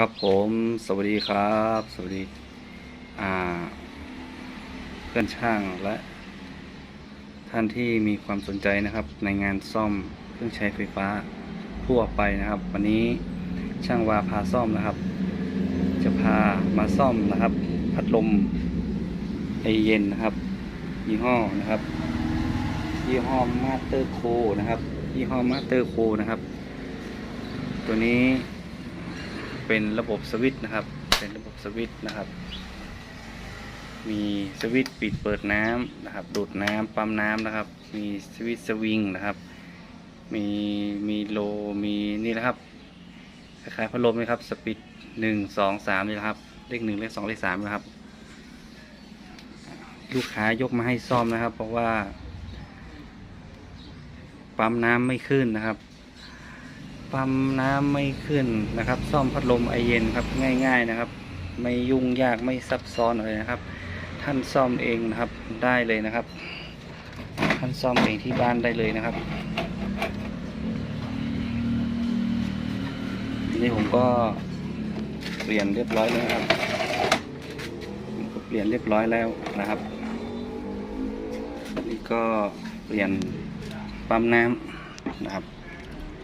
ครับผมสวัสดีครับ สวัสดีอ่า เพื่อนช่างและ ท่านที่มีความสนใจนะครับ ในงานซ่อมเครื่องใช้ไฟฟ้าทั่วไปนะครับ วันนี้ช่างวาพาซ่อมนะครับ จะพามาซ่อมนะครับ พัดลมไอเย็นนะครับ ยี่ห้อนะครับ ยี่ห้อมาสเตอร์โคนะครับ ยี่ห้อมาสเตอร์โคนะครับ ตัวนี้ เป็นระบบสวิตช์นะครับ เป็นระบบสวิตช์นะครับ มีสวิตช์ปิดเปิดน้ำนะครับ ดูดน้ำปั๊มน้ำนะครับ มีสวิตช์สวิงนะครับ มีมีโลมีนี่นะครับคล้ายๆพัดลมนะครับ สปีดหนึ่งสองสามนี่นะครับ เลขหนึ่งเลขสองเลขสามนะครับ ลูกค้ายกมาให้ซ่อมนะครับ เพราะว่าปั๊มน้ำไม่ขึ้นนะครับ ปั๊มน้ำไม่ขึ้นนะครับ ซ่อมพัดลมไอเย็นครับง่าย ๆนะครับ ไม่ยุ่งยากไม่ซับซ้อนเลยนะครับ ท่านซ่อมเองนะครับได้เลยนะครับ ท่านซ่อมเองที่บ้านได้เลยนะครับนี่ผมก็เปลี่ยนเรียบร้อยแล้วครับผมก็เปลี่ยนเรียบร้อยแล้วนะครับนี่ก็เปลี่ยนปั๊มน้ำนะครับ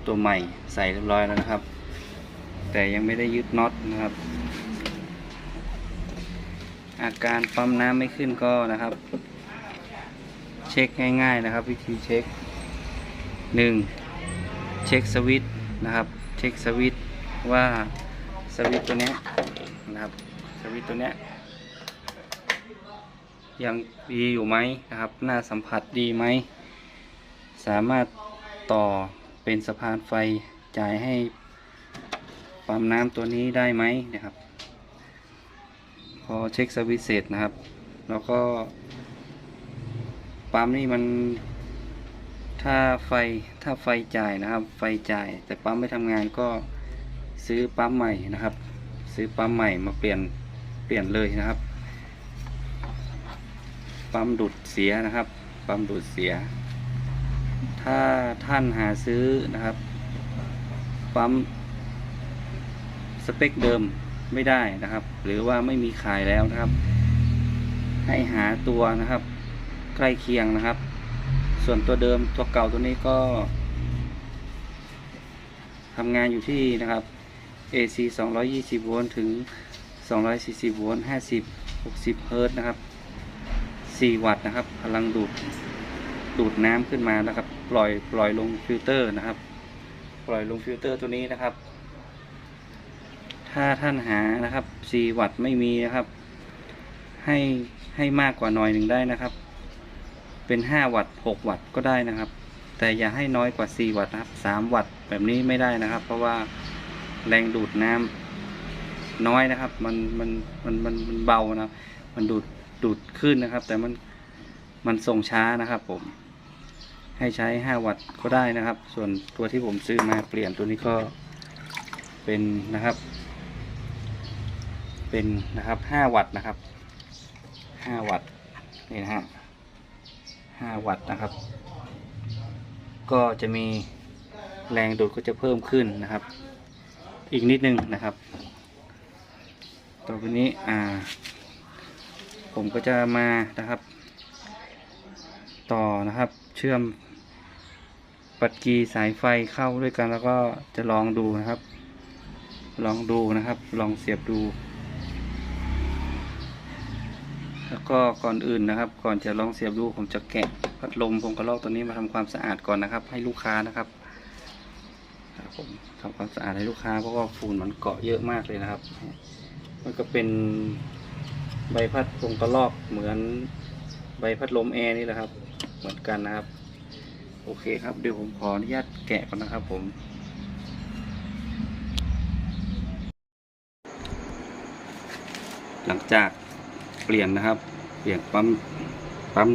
ตัวใหม่ใส่เรียบร้อยแล้วนะครับ แต่ยังไม่ได้ยึดน็อตนะครับ อาการปั๊มน้ำไม่ขึ้นก็นะครับ เช็คง่าย ๆนะครับ วิธีเช็ค 1. เช็คสวิตช์นะครับ เช็คสวิตช์ว่าสวิตช์ตัวนี้นะครับสวิตช์ตัวนี้ยังดีอยู่ไหมนะครับ หน้าสัมผัสดีไหม สามารถต่อ เป็นสะพานไฟจ่ายให้ปั๊มน้ำตัวนี้ได้ไหมนะครับ พอเช็คสวิตเสร็จนะครับ แล้วก็ปั๊มนี่มัน ถ้าไฟถ้าไฟจ่ายนะครับ ไฟจ่าย แต่ปั๊มไม่ทำงานก็ซื้อปั๊มใหม่นะครับ ซื้อปั๊มใหม่มาเปลี่ยนเปลี่ยนเลยนะครับ ปั๊มดูดเสียนะครับ ปั๊มดูดเสีย ถ้าท่านหาซื้อนะครับ ปั๊มสเปคเดิมไม่ได้นะครับ หรือว่าไม่มีขายแล้วนะครับ ให้หาตัวนะครับ ใกล้เคียงนะครับ ส่วนตัวเดิมตัวเก่าตัวนี้ก็ทำงานอยู่ที่นะครับ AC 220โวลต์ถึง 240โวลต์50 60เฮิรตซ์นะครับ 4 วัตต์นะครับ พลังดูด ดูดน้ำขึ้นมานะครับ ปล่อยปล่อยลงฟิลเตอร์นะครับ ปล่อยลงฟิลเตอร์ตัวนี้นะครับ ถ้าท่านหานะครับ4วัตต์ไม่มีนะครับ ให้ให้มากกว่าหน่อยหนึ่งได้นะครับ เป็น 5 วัตต์6วัตต์ก็ได้นะครับ แต่อย่าให้น้อยกว่า 4 วัตต์นะครับ 3 วัตต์แบบนี้ไม่ได้นะครับ เพราะว่าแรงดูดน้ำน้อยนะครับ มันมันมันมันมันเบานะครับมันดูดดูดขึ้นนะครับ แต่มันมันส่งช้านะครับผม ให้ใช้ 5 วัตต์ก็ได้นะครับ ส่วนตัวที่ผมซื้อมาเปลี่ยนตัวนี้ก็เป็นนะครับ เป็นนะครับ 5 วัตต์นะครับ 5 วัตต์นี่นะฮะ5วัตต์นะครับ ก็จะมีแรงดูดก็จะเพิ่มขึ้นนะครับ อีกนิดนึงนะครับต่อไปนี้อ่า ผมก็จะมานะครับ ต่อนะครับ ชื่อมปัดกีสายไฟเข้าด้วยกันแล้วก็จะลองดูนะครับ ลองดูนะครับ ลองเสียบดู แล้วก็ก่อนอื่นนะครับ ก่อนจะลองเสียบดูผมจะแกะพัดลมผมกระลอกตัวนี้มาทำความสะอาดก่อนนะครับ ให้ลูกค้านะครับผมทำความสะอาดให้ลูกค้าเพราะว่าฝุ่นมันเกาะเยอะมากเลยนะครับ มันก็เป็นใบพัดพงกระลอกเหมือนใบพัดลมแอร์นี่แหละครับ เหมือนกันนะครับ โอเคครับเดี๋ยวผมขออนุญาตแกะก่อนนะครับผม หลังจากเปลี่ยนนะครับ เปลี่ยนปั๊มปั๊ม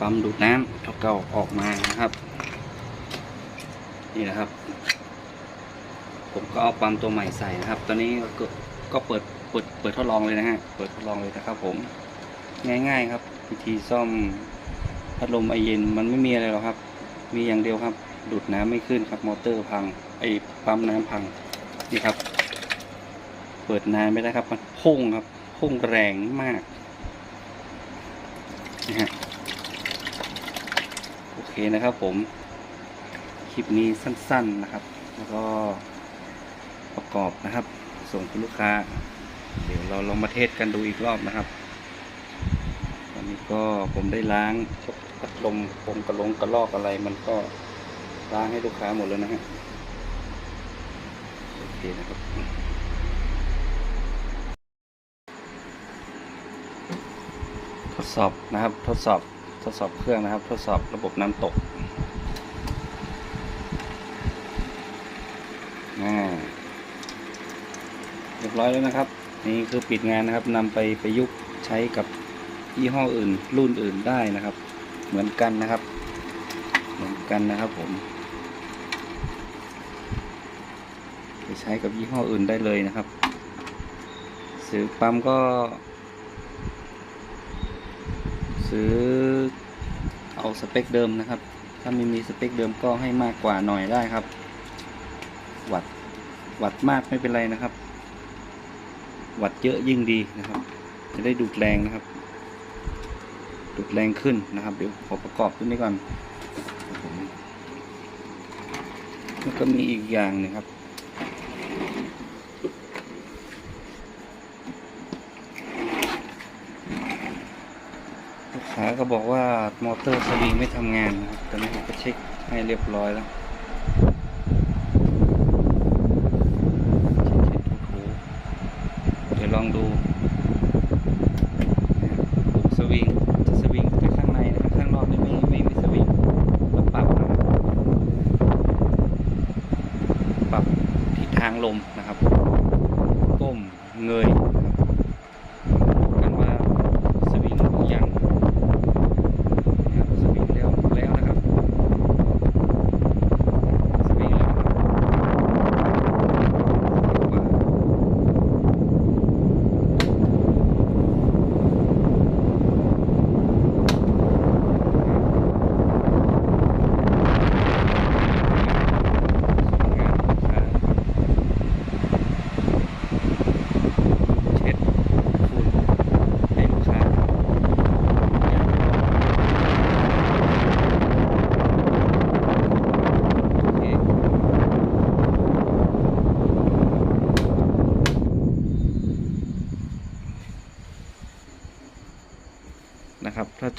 ปั๊มดูดน้ำเก่าออกมานะครับ นี่นะครับ ผมก็เอาปั๊มตัวใหม่ใส่นะครับ ตอนนี้ก็ก็เปิดเปิดเปิดทดลองเลยนะฮะเปิดทดลองเลยนะครับผม ง่าย ๆ ครับวิธีซ่อมพัดลมไอเย็นมันไม่มีอะไรหรอกครับ มีอย่างเดียวครับ ดูดน้ำไม่ขึ้นครับ มอเตอร์พังไอปั๊มน้ำพังนี่ครับ เปิดนานไม่ได้ครับ มันพุ่งครับ พุ่งแรงมากนะฮะโอเคนะครับผม คลิปนี้สั้น ๆนะครับ แล้วก็ประกอบนะครับ ส่งคุณลูกค้า เดี๋ยวเราลองมาเทสกันดูอีกรอบนะครับ ก็ผมได้ล้างพวกพัดลมปมกระลงกระลอกอะไร มันก็ล้างให้ลูกค้าหมดแล้วนะฮะโอเคนะครับทดสอบนะครับ ทดสอบทดสอบเครื่องนะครับ ทดสอบระบบน้ำตกอ่าเรียบร้อยแล้วนะครับ นี่คือปิดงานนะครับนำไปประยุกต์ใช้กับ ยี่ห้ออื่น รุ่นอื่นได้นะครับ เหมือนกันนะครับ เหมือนกันนะครับผมไปใช้กับยี่ห้ออื่นได้เลยนะครับซื้อปั๊มก็ ซื้อเอาสเปคเดิมนะครับ ถ้าไม่มีสเปคเดิมก็ให้มากกว่าหน่อยได้ครับ วัดวัดมากไม่เป็นไรนะครับ วัดเยอะยิ่งดีนะครับ จะได้ดูดแรงนะครับ ดูดแรงขึ้นนะครับเดี๋ยวขอประกอบตัวนี้ก่อนแล้วก็มีอีกอย่างหนึงครับ ลูกค้าก็บอกว่ามอเตอร์สวิงไม่ทำงานนะครับตอนนี้ผมก็เช็คให้เรียบร้อยแล้ว ลม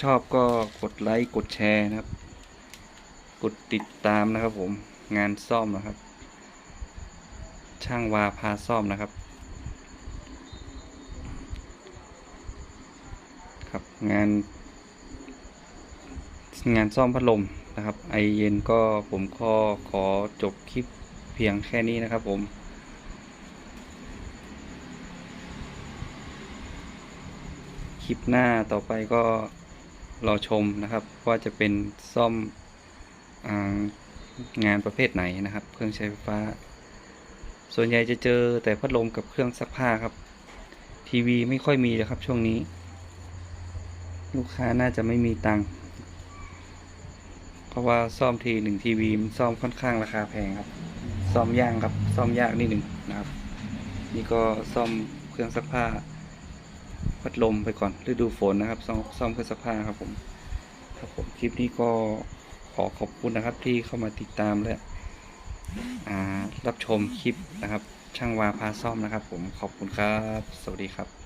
ชอบก็กดไลค์กดแชร์นะครับ กดติดตามนะครับผมงานซ่อมนะครับ ช่างวาพาซ่อมนะครับ ครับงาน งานซ่อมพัดลมนะครับ ไอเย็นก็ผมขอขอจบคลิปเพียงแค่นี้นะครับผมคลิปหน้าต่อไปก็ รอชมนะครับว่าจะเป็นซ่อมองานประเภทไหนนะครับ เครื่องใช้ไฟฟ้า ส่วนใหญ่จะเจอแต่พัดลมกับเครื่องซักผ้าครับ ทีวีไม่ค่อยมีเลยครับช่วงนี้ ลูกค้าน่าจะไม่มีตังค์เพราะว่าซ่อมทีหนึ่งทีวีมันซ่อมค่อนข้างราคาแพงครับ ซ่อมยากครับซ่อมยากนิดหนึ่งนะครับ นี่ก็ซ่อมเครื่องซักผ้า พัดลมไปก่อนฤดูฝนนะครับ ซ่อมซ่อมเครื่องซักผ้าครับผมครับผมคลิปนี้ก็ขอขอบคุณนะครับที่เข้ามาติดตามและรับชมคลิปนะครับ ช่างวาพาซ่อมนะครับ ผมขอบคุณครับ สวัสดีครับ